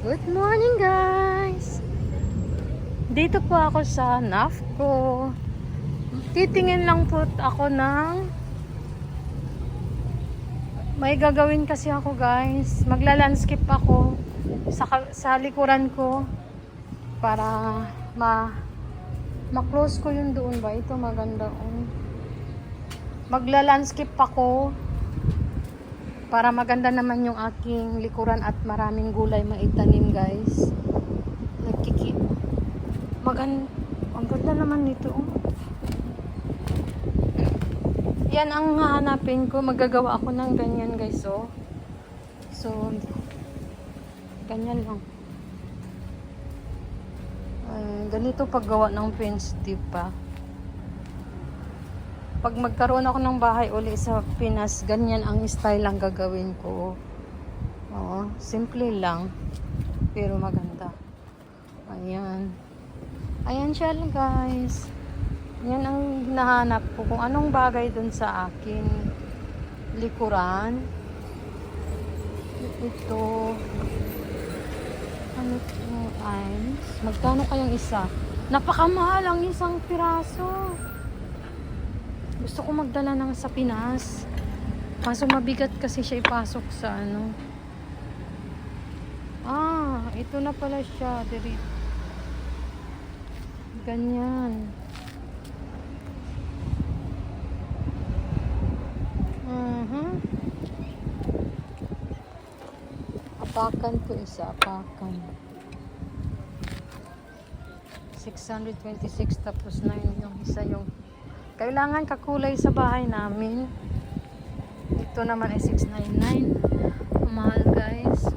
Good morning guys! Dito po ako sa NAFCO. Titingin lang po ako ng may gagawin kasi ako guys. Magla-landscape ako sa, sa likuran ko para ma ma-close ko yung doon ba? Ito maganda. Oh. Magla-landscape ako para maganda naman yung aking likuran at maraming gulay maitanim guys. Nagkiki magan ang ganda naman nito oh. yan ang hahanapin ko. Magagawa ako ng ganyan guys oh. So ganyan lang. Ay, ganito paggawa ng fence di pa pag magkaroon ako ng bahay uli sa Pinas, ganyan ang style ang gagawin ko. Oo, simple lang. Pero maganda. Ayan. Ayan siya lang guys. Yan ang hinahanap ko. Kung anong bagay dun sa akin. Likuran. Ito. Ano ito? Eyes. Magkano kayang isa? Napakamahal ang isang piraso. Gusto ko magdala ng sa Pinas. Kaso mabigat kasi siya ipasok sa ano. Ah, ito na pala siya. Diri. Ganyan. Mhm. Apakan ko isa, apakan. 626 tapos 9 yung isa yung kailangan kakulay sa bahay namin. Ito naman ay 699. Ang Mahal guys.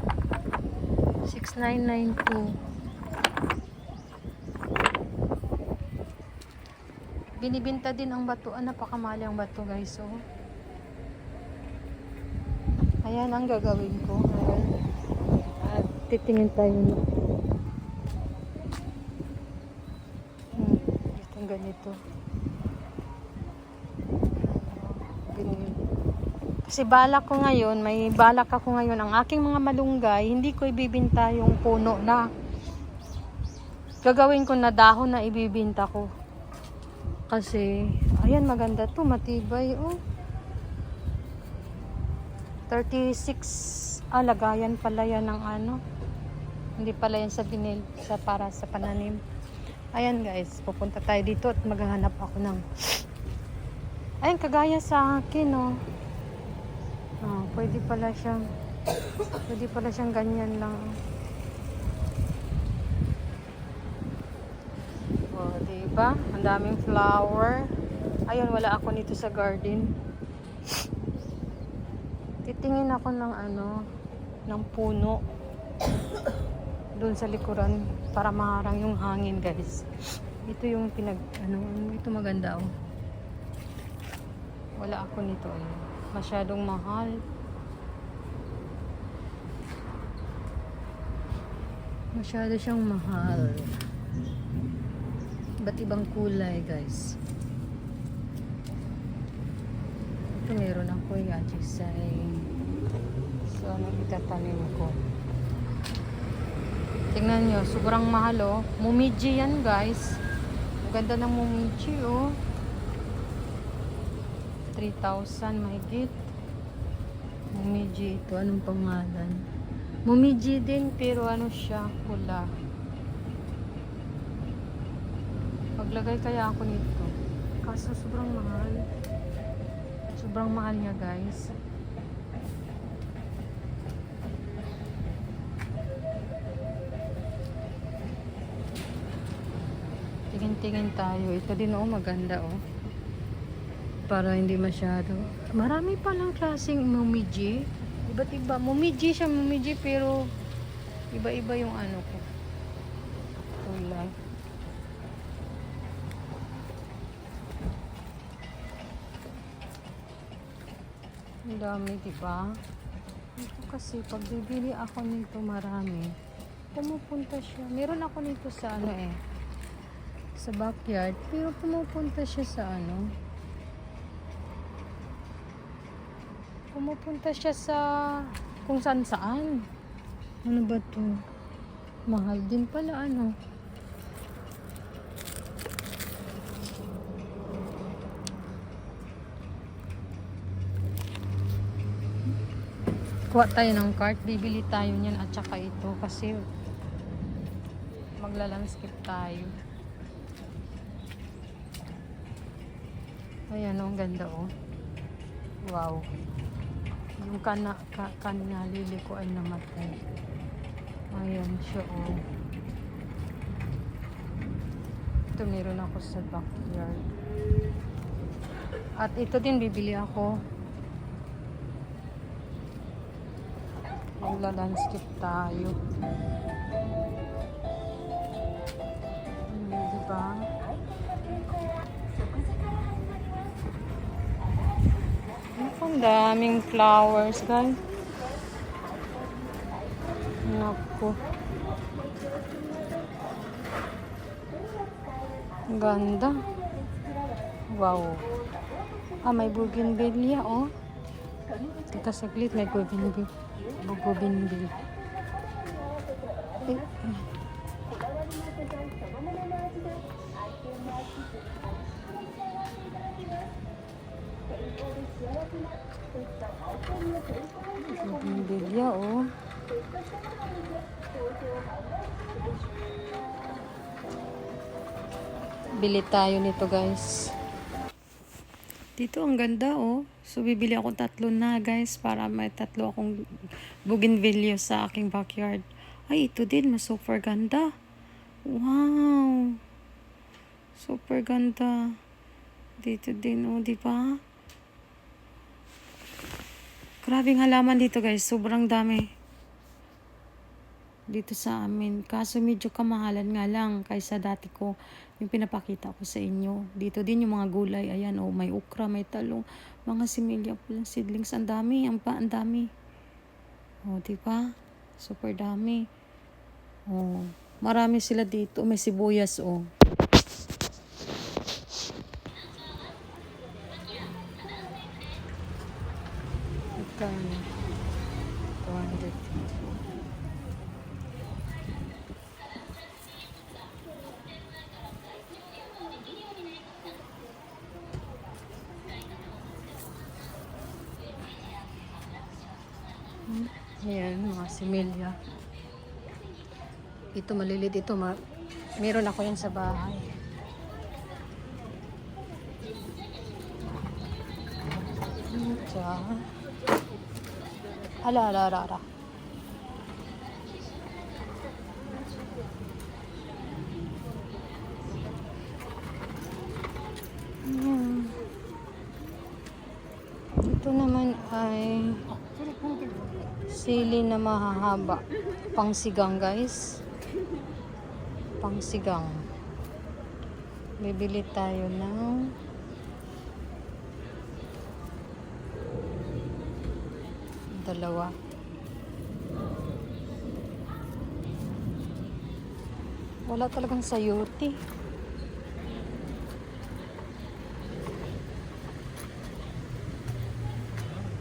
6992. Binibinta din ang batuan. Napakamahal ang bato guys. So, ayan ang gagawin ko. Ayan. At titingin tayo na. Hmm, ganito. Ganyan. Kasi balak ko ngayon, may balak ako ngayon, ang aking mga malunggay, hindi ko ibibinta yung puno na. Gagawin ko na dahon na ibibinta ko. Kasi, ayan maganda to, matibay oh. 36 ah, lagayan pala yan ng ano. Hindi pala yan sa binil, sa para sa pananim. Ayan guys, pupunta tayo dito at maghahanap ako ng Ayun, kagaya sa akin, oh. Ah, pwede pala siyang, pwede pala siyang ganyan lang. Oh, diba? Ang daming flower. Ayun, wala ako nito sa garden. Titingin ako ng ano, ng puno. Doon sa likuran para maharang yung hangin, guys. Ito yung pinag, ano, ito maganda, oh. Wala ako nito. eh. Masyadong mahal. Masyado siyang mahal. Ba't ibang kulay, guys? Ito meron ako yung ajisay. So, ano itatanim ko? Tingnan nyo, sobrang mahal, oh. Mumiji yan, guys. Ang ganda ng mumiji, oh. 3,000 mahigit. Mumiji ito. Anong pangalan? Mumiji din pero ano siya? Pula. Maglagay kaya ako nito. Kaso sobrang mahal. Sobrang mahal niya guys. Tingin-tingin tayo. Ito din oh maganda oh para hindi masyado. Marami palang klaseng mumiji. Iba't iba. Mumiji siya, mumiji, pero iba-iba yung ano ko. Kulay. Ang dami, diba? Ito kasi, pag bibili ako nito marami, pumupunta siya. Meron ako nito sa ano eh, sa backyard, pero pumupunta siya sa ano, pumupunta siya sa kung saan saan. Ano ba to? Mahal din pala ano. Kuha tayo ng cart. Bibili tayo niyan at saka ito kasi maglalanskip tayo. Ayan oh, ang ganda oh. Wow. Yung kana, ka, kanina lili ko ay namatay. Ayan siya oh. Ito meron ako sa backyard. At ito din bibili ako. Magla-landscape tayo. Hmm, diba? Ang daming flowers, guys. Naku. Ganda. Wow. Ah, may bougainvillea, oh. Teka saglit, may bougainvillea. Bougainvillea. Eh, eh. Bougainvillea, oh. Bili tayo nito, guys. Dito ang ganda oh. So bibili ako tatlo na guys para may tatlo akong bougainvillea sa aking backyard. Ay ito din mas super ganda. Wow. Super ganda. Dito din oh, di ba? Grabing halaman dito guys, sobrang dami. Dito sa amin. Kaso medyo kamahalan nga lang kaysa dati ko yung pinapakita ko sa inyo. Dito din yung mga gulay. Ayan, oh, may ukra, may talong, mga similya pulang seedlings. Ang dami, ang pa, ang dami. Oh, di ba? Super dami. Oh, marami sila dito. May sibuyas, oh. Ayan, mga similya. Ito malilit ito. Ma meron ako yan sa bahay. Diyan. Ala, ala, ala, ala. Ayan. Ito naman ay sili na mahahaba. Pangsigang guys. Pangsigang. Bibili tayo ng dalawa. Wala talagang sayote.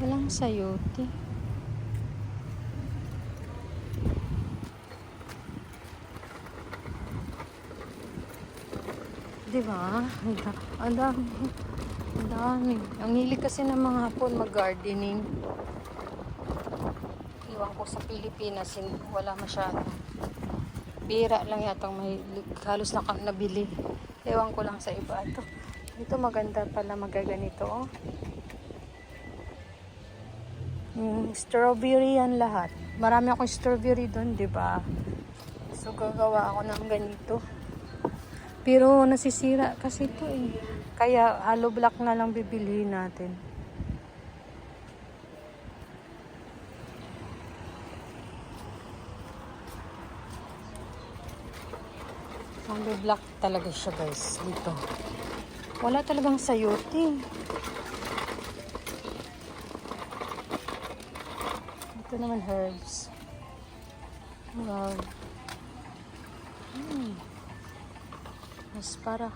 Walang sayote. Di ba? Ang da- Ang dami. Ang dami. Ang hilig kasi ng mga hapon mag-gardening. Iwan ko sa Pilipinas, wala masyado. Bira lang yata may halos na nabili. Ewan ko lang sa iba. Ito, ito maganda pala magaganito. Oh. Yung strawberry yan lahat. Marami akong strawberry doon, di ba? So, gagawa ako ng ganito. Pero nasisira kasi ito eh. Kaya hollow block na lang bibilihin natin. Hollow block talaga siya guys dito. Wala talagang sayote. Ito naman herbs. Wow. Hmm. Mas para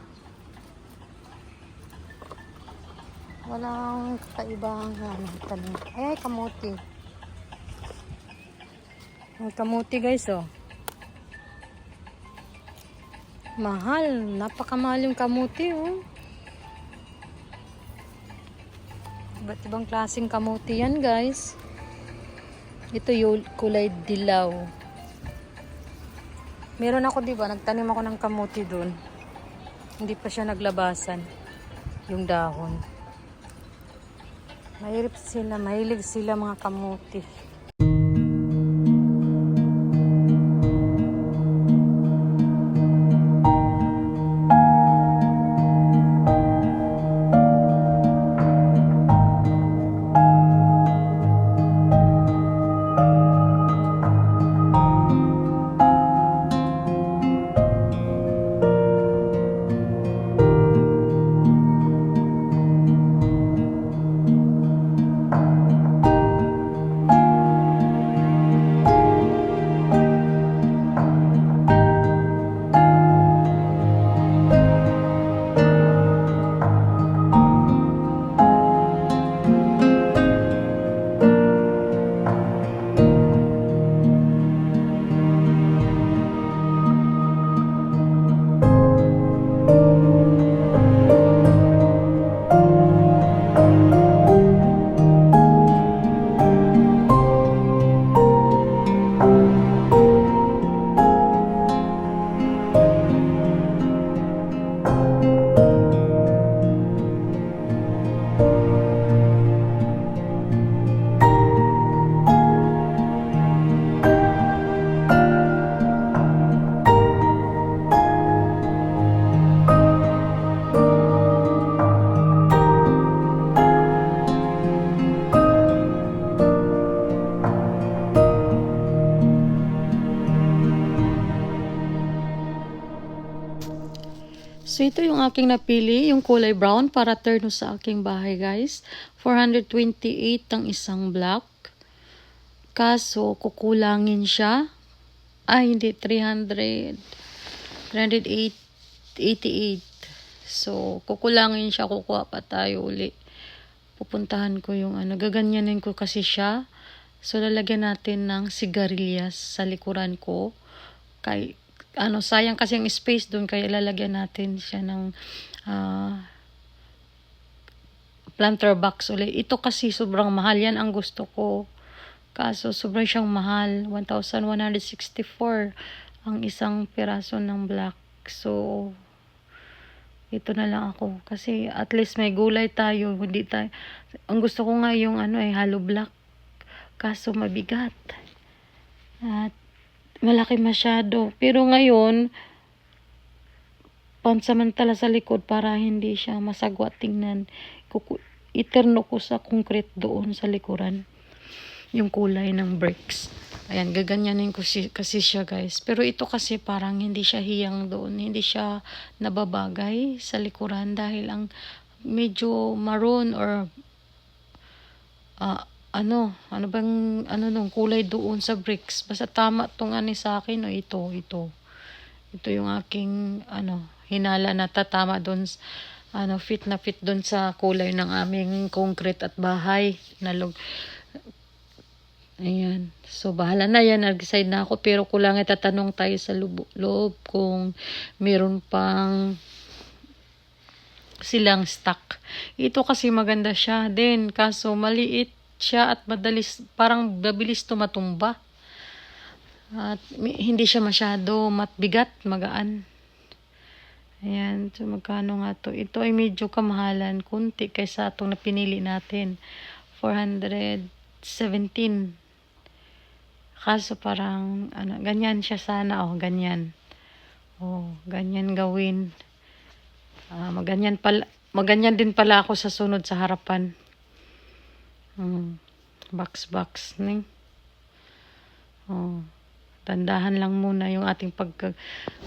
walang kakaibang ano, ay, kamuti. Ang kamuti guys, oh. Mahal. Napakamahal yung kamuti, oh. Iba't ibang klaseng kamuti yan, guys. Ito yung kulay dilaw. Meron ako, di ba? Nagtanim ako ng kamuti doon. Hindi pa siya naglabasan. Yung dahon. Mahirap sila, mahilig sila mga kamuti. Ito yung aking napili, yung kulay brown para turno sa aking bahay guys. 428 ang isang block. Kaso kukulangin siya. Ay hindi 300 388. So kukulangin siya, kukuha pa tayo uli. Pupuntahan ko yung ano, gaganyanin ko kasi siya. So lalagyan natin ng sigarilyas sa likuran ko. Kay ano, sayang kasi yung space doon kaya lalagyan natin siya ng ah, planter box ulit. Ito kasi sobrang mahal. Yan ang gusto ko. Kaso sobrang siyang mahal. 1,164 ang isang piraso ng black. So, ito na lang ako. Kasi at least may gulay tayo. Hindi tayo. Ang gusto ko nga yung ano eh, hollow black. Kaso mabigat. At malaki masyado. Pero ngayon, pansamantala sa likod para hindi siya masagwa tingnan. Kuku- iterno ko sa concrete doon sa likuran. Yung kulay ng bricks. Ayan, gaganyanin ko si, kasi siya guys. Pero ito kasi parang hindi siya hiyang doon. Hindi siya nababagay sa likuran dahil ang medyo maroon or ah, ano, ano bang, ano nung kulay doon sa bricks. Basta tama tong ani sa akin, o ito, ito. Ito yung aking, ano, hinala na tatama doon, ano, fit na fit doon sa kulay ng aming concrete at bahay. Nalog. Ayan. So, bahala na yan. Nag-decide na ako. Pero kulang tatanong tayo sa loob, loob kung meron pang silang stock. Ito kasi maganda siya din. Kaso maliit siya at madalis, parang mabilis tumatumba. At hindi siya masyado matbigat, magaan. Ayan, so magkano nga to? Ito ay medyo kamahalan, kunti kaysa itong napinili natin. 417. Kaso parang, ano, ganyan siya sana, oh, ganyan. Oh, ganyan gawin. Ah, maganyan pala, maganyan din pala ako sa sunod sa harapan. Hmm. Box box ning. Oh. Tandahan lang muna yung ating pag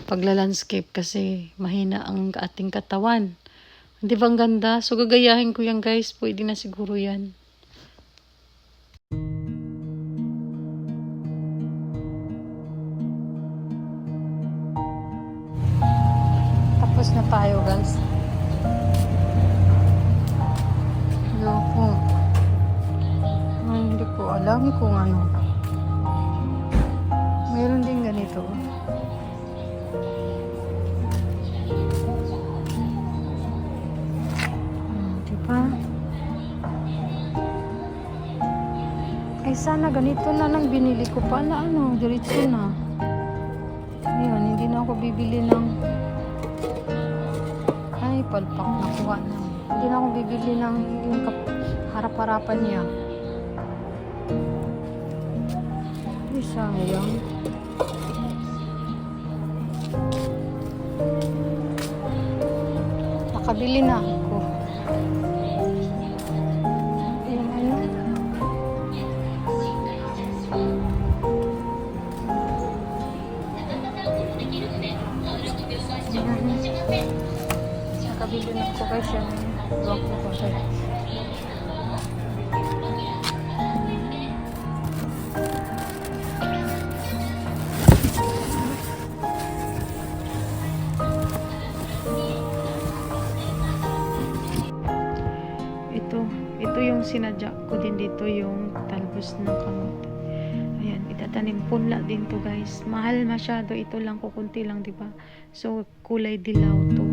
pagla-landscape kasi mahina ang ating katawan. Di ba ang ganda? So gagayahin ko yan guys. Pwede na siguro yan. Tapos na tayo guys. alam kung ano. Meron din ganito. Hmm, diba? Ay sana ganito na lang binili ko pa na ano, diretso na. Ayun, hindi na ako bibili ng ay palpak nakuha na. Hindi na ako bibili ng yung harap-harapan niya. Sayang. Nakabili na ako. Yung ano? Nakabili na ako guys yan. Iwan ko pa yung sinadya ko din dito yung talbos ng kamote. Ayan, itatanim punla din to guys. Mahal masyado, ito lang kukunti lang, di ba? So, kulay dilaw to.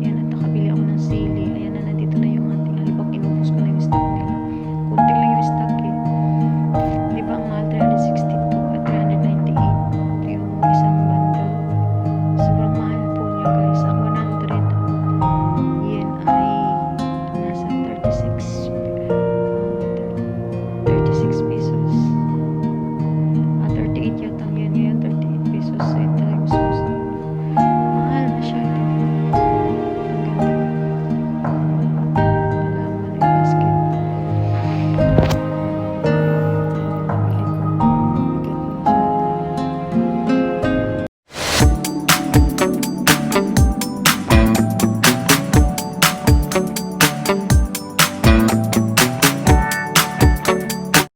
Ayan, at nakabili ako ng sili. Ayan